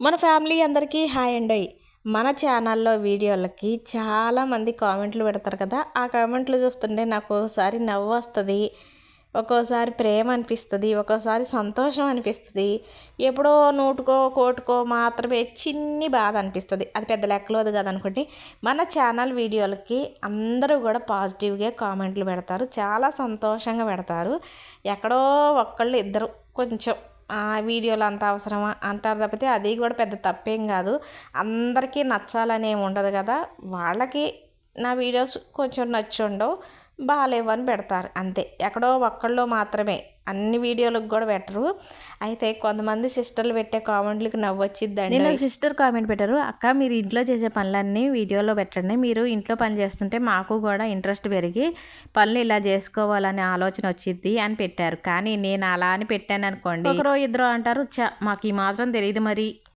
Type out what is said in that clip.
మన ఫ్యామిలీ అందరికీ హాయ్ అండి. మన ఛానల్లో వీడియోలకి చాలామంది కామెంట్లు పెడతారు కదా ఆ కామెంట్లు చూస్తుంటే నాకు ఒకసారి నవ్వు వస్తుంది ఒక్కోసారి ప్రేమ అనిపిస్తుంది ఒక్కోసారి సంతోషం అనిపిస్తుంది. ఎప్పుడో నూటుకో కోటుకో మాత్రమే చిన్ని బాధ అనిపిస్తుంది. అది పెద్ద లెక్కలోది కదనుకోండి మన ఛానల్ వీడియోలకి అందరూ కూడా పాజిటివ్గా కామెంట్లు పెడతారు చాలా సంతోషంగా పెడతారు. ఎక్కడో ఒక్కళ్ళు ఇద్దరు కొంచెం వీడియోలు అంత అవసరమా అంటారు తప్పితే అది కూడా పెద్ద తప్పేం కాదు. అందరికీ నచ్చాలని ఏమి ఉండదు కదా. వాళ్ళకి నా వీడియోస్ కొంచెం నచ్చుండవు బాగాలేవని పెడతారు. అంతే. ఎక్కడో ఒక్కళ్ళు మాత్రమే. అన్ని వీడియోలకు కూడా పెట్టరు. అయితే కొంతమంది సిస్టర్లు పెట్టే కామెంట్లకి నవ్వొచ్చిద్దండి నేను సిస్టర్ కామెంట్ పెట్టారు. అక్క మీరు ఇంట్లో చేసే పనులన్నీ వీడియోలో పెట్టండి. మీరు ఇంట్లో పని చేస్తుంటే మాకు కూడా ఇంట్రెస్ట్ పెరిగి పనులు ఇలా చేసుకోవాలనే ఆలోచన వచ్చింది అని పెట్టారు. కానీ నేను అలా అని పెట్టాను అనుకోండి ఒకరో ఇద్దరు అంటారు. చ మాకు ఈ మాత్రం తెలియదు మరి.